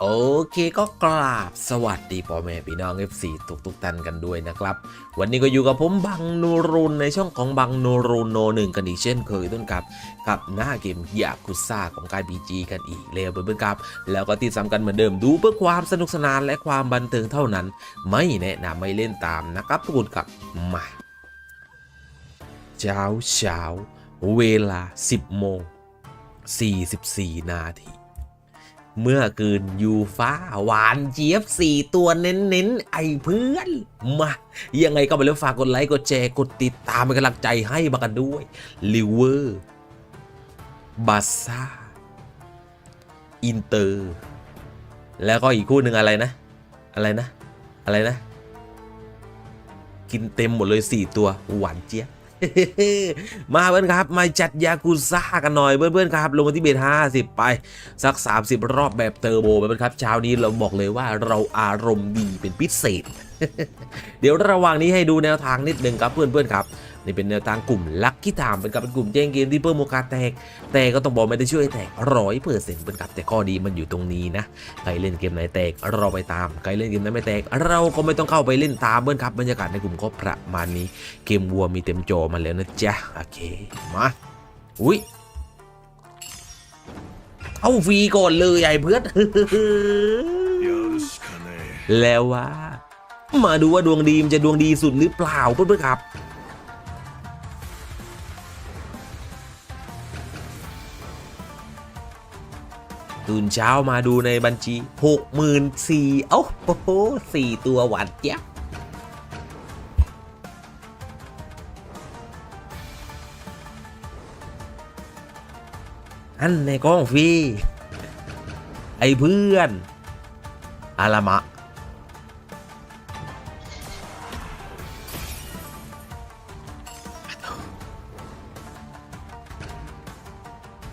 โอเคก็กราบสวัสดีพ่อแม่พี่น้อง F4 ทุกทุกท่านกันด้วยนะครับ วันนี้ก็อยู่กับผมบังนูรุนในช่องของบังนูรุนโนหนึ่งกันอีกเช่นเคยต้นครับกับหน้าเกมยากุซ่าของการบีจีกันอีกเลยเพื่อนๆครับแล้วก็ที่สำคัญเหมือนเดิมดูเพื่อความสนุกสนานและความบันเทิงเท่านั้น ไม่แนะนำไม่เล่นตามนะครับทุกคนครับมาเช้าเช้าเวลา 10โมง44 นาที เมื่อคืนยูฟ้าหวานเจี๊ยบสี่ตัวเน้นๆ ไอ้เพื่อน มา ยังไงก็ไปแล้วฝากกดไลค์ กดแชร์ กดติดตามเป็นกำลังใจให้มากันด้วยลิเวอร์บาซ่า อินเตอร์ แล้วก็อีกคู่หนึ่งอะไรนะ อะไรนะ อะไรนะ กินเต็มหมดเลย 4 ตัว หวานเจี๊ยบ มาเพื่อนครับ มาจัดยากุซ่ากันหน่อยเพื่อนๆครับ ลงมาที่เบท50ไป สัก 30 รอบแบบเทอร์โบเพื่อนครับเช้านี้เราบอกเลยว่าเราอารมณ์ดีเป็นพิเศษ เดี๋ยวระหว่างนี้ให้ดูแนวทางนิดนึงครับเพื่อนๆครับ นี่เป็นแนวทางกลุ่มลักกี้ไามเป็นกับเป็นกลุ่มแย่งเกมที่เปอร์โมกาแตก แต่ก็ต้องบอกไม่ได้ช่วยแตกร้อยเปอร์เซ็นต์เป็นกับแต่ข้อดีมันอยู่ตรงนี้นะใครเล่นเกมไหนแตกเราไปตามใครเล่นเกมไหนไม่แตก เราก็ไม่ต้องเข้าไปเล่นตามเบิ้ลครับบรรยากาศในกลุ่มก็ประมาณนี้เกมวัวมีเต็มจอมาแล้วนะจ๊ะโอเคมาอุ้ยเอาฟีก่อนเลยใหญ่เพื่อนแล้วว่า มาดูว่าดวงดีมจะดวงดีสุดหรือเปล่าเพื่อนๆครับ ตื่นเช้ามาดูในบัญชีหกหมื่นสี่เอ้าโอ้โหสี่ตัวหวานเจี๊ยบอันในกล้องฟรีไอ้เพื่อนอาลามะ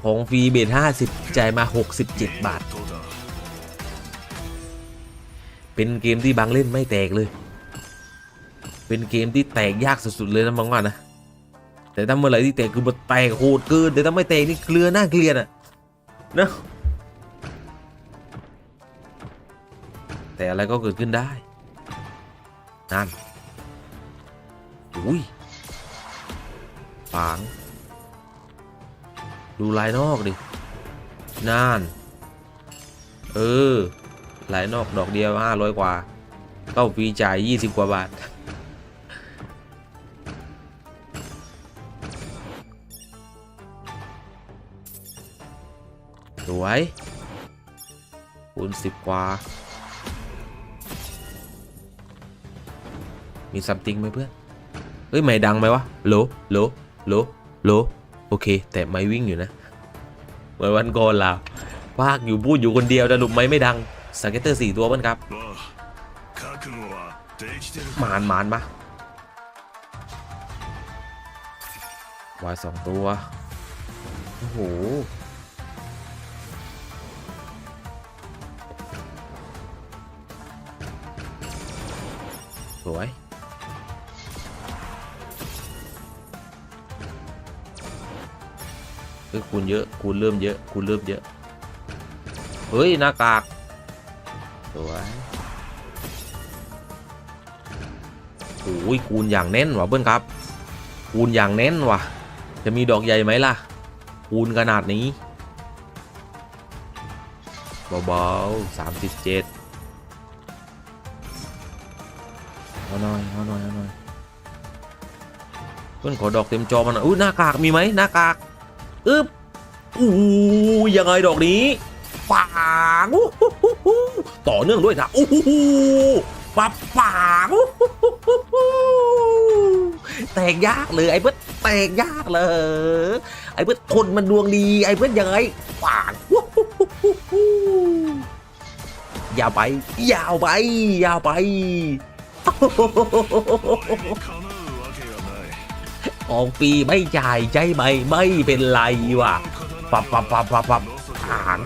ของฟรีเบท50 จ่ายมา 67 บาท เป็นเกมที่บางเล่นไม่แตกเลย เป็นเกมที่แตกยากสุด ๆ เลยนะบางว่านะ แต่ถ้าเมื่อไหร่ที่แตกคือมันแตกโหดเกิน แต่ถ้าไม่แตกนี่เกลือหน้าเกลียดอะนะแต่อะไรก็เกิดขึ้นได้ นั่น อุ้ยฝัง ดูลายนอกดินั่นเออ ลายนอกดอกเดียวห้าร้อยกว่าเข้าฟรีจ่ายยี่สิบกว่าบาท สวยคูณสิบกว่า มีซัมติงไหมเพื่อน เฮ้ยไม่ดังไหมวะ โล โล โล โล โอเค แต่ไม่วิ่งอยู่นะเมื่อวันก่อนลาวภาคอยู่พูดอยู่คนเดียวแต่หลุดไม่ไม่ดังสเก็ตเตอร์สี่ตัวบ้านครับหมานหมานมาวายสองตัว โอ้โหสวย เฮ้ยคูณเยอะคูณเริ่มเยอะคูณเริ่มเยอะ เฮ้ยหน้ากากสวยโอ้ยคูณอย่างแน่นว่ะเพื่อนครับ คูณอย่างแน่นว่ะ จะมีดอกใหญ่ไหมล่ะ คูณขนาดนี้เบาๆสามสิบเจ็ดเอาหน่อยเอาหน่อยเอาหน่อยเพื่อนขอดอกเต็มจอมันอยอุ้ยหน้ากากมีไหมหน้ากาก อึ๊บอู้ยังไงดอกนี้ปางต่อเนื่องด้วยนะอู้หูปับปางแตกยากเลยไอ้เพื่อนแตกยากเลย ไอ้เพื่อนคนมันดวงดีไอ้เพื่อนยังไงปางยาวไปยาวไปยาวไป ออกปีไม่จ่ายใช่ไหมไม่เป็นไรว่ะปับปับปับปับปับผ่าน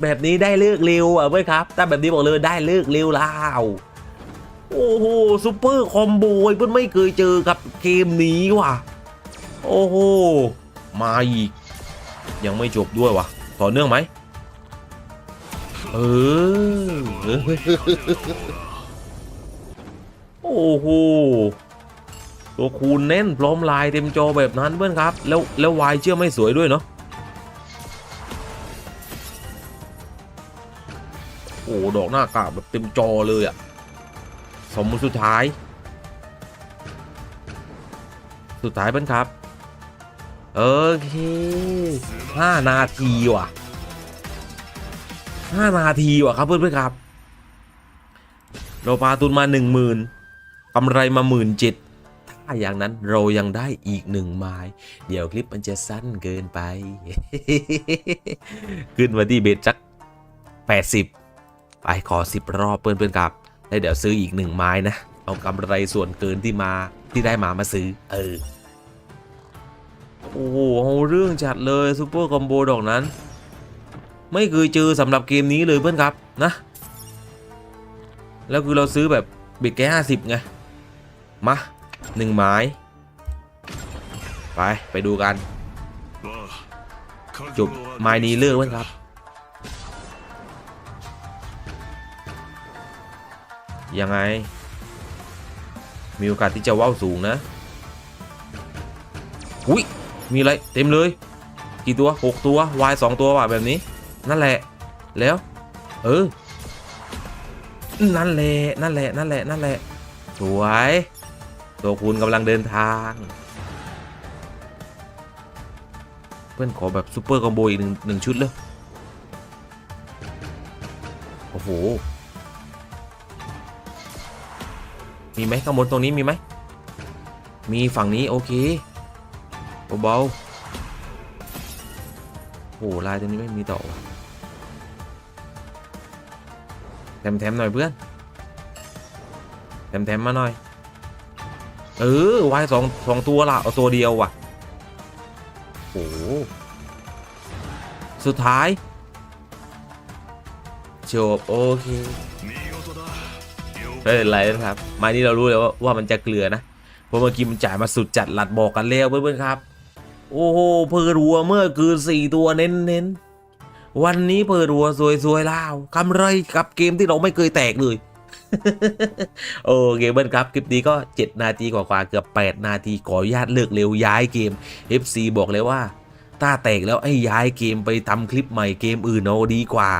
แบบนี้ได้เลิกเร็วอะเว้ยครับ แต่แบบนี้บอกเลยได้เลิกเร็วแล้วโอ้โหซูเปอร์คอมโบยเพื่อนไม่เคยเจอกับเกมนี้ว่ะ โอ้โห มาอีก ยังไม่จบด้วยว่ะ ต่อเนื่องไหม เออ โอ้โห ตัวคูณเน้นพร้อมลายเต็มจอแบบนั้นเพื่อนครับ แล้วแล้ววายเชื่อไม่สวยด้วยเนาะโอ้ดอกหน้ากากแบบเต็มจอเลยอะสมมุติสุดท้าย สุดท้ายเพื่อนครับโอเคห้านาทีว่ะห้านาทีว่ะครับเพื่อนเพื่อนครับ เราปาทุนมาหนึ่งหมื่นกำไรมาหมื่นเจ็ดาอย่างนั้นเรายังได้อีกหนึ่งไม้เดี๋ยวคลิปมันจะสั้นเกินไป ขึ้นมาที่เบสจักแปดสิบไปขอสิบรอบเพื่อนๆครับแล้วเดี๋ยวซื้ออีกหนึ่งไม้นะ เอากำไรส่วนเกินที่มาที่ได้มามาซื้อ เออ โอ้โหเอาเรื่องจัดเลยซูเปอร์คอมโบดอกนั้น ไม่เคยเจอสำหรับเกมนี้เลยเพื่อนครับนะ แล้วคือเราซื้อแบบบิดแค่ห้าสิบไง มา หนึ่งไม้ ไป ไปดูกัน จุบไม้นี้เลือกเว้นครับ ยังไง มีโอกาสที่จะว่าวสูงนะ อุ้ย มีอะไร เต็มเลย กี่ตัวหกตัววายสองตัวว่ะแบบนี้ นั่นแหละ แล้ว เออ นั่นแหละ นั่นแหละ นั่นแหละ นั่นแหละ สวย ตัวคุณกำลังเดินทาง เพื่อนขอแบบซูเปอร์คอมโบอีกหนึ่งหนึ่งชุดเลยโอ้โห มีไหมข้างบนตรงนี้มีไหม มีฝั่งนี้โอเคเบาๆโอ้โหลายตรงนี้ไม่มีต่อว่ะแถมๆหน่อยเพื่อนแถมๆมาหน่อย เออวายสองสองตัวละเอาตัวเดียวว่ะโอ้สุดท้าย จบ โอเคไม่เป็นไรนะครับมานี้เรารู้แล้วว่ามันจะเกลือนะเพราะเมื่อกี้มันจ่ายมาสุดจัดหลัดบอกกันแล้วเพื่อนๆครับ โอ้โหเพอรัวเมื่อคือสี่ตัวเน้นเน้นวันนี้เปิดรัวสวยๆแล้วคำไรกับเกมที่เราไม่เคยแตกเลย โอเคเพื่อนครับคลิปนี้ก็ 7 นาทีกว่าๆเกือบ 8 นาทีขออนุญาตเลิกเร็วย้ายเกม FC บอกเลยว่าถ้าแตกแล้วไอ้ย้ายเกมไปทำคลิปใหม่เกมอื่นเอาดีกว่า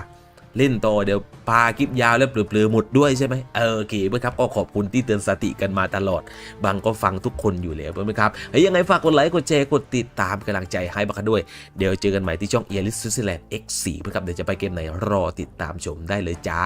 เล่นต่อเดี๋ยวพาคลิปยาวแล้วเปลือๆหมดด้วยใช่ไหมเออโอเคเพื่อนครับก็ขอบคุณที่เตือนสติกันมาตลอด บางก็ฟังทุกคนอยู่แล้วเพื่อนครับเฮ้ยยังไงฝากกดไลค์กดแชร์กดติดตามกำลังใจให้บักด้วย เดี๋ยวเจอกันใหม่ที่ช่องเอลิสสวิตเซอร์แลนด์ X4 เพื่อนครับเดี๋ยวจะไปเกมไหนรอติดตามชมได้เลยจ้า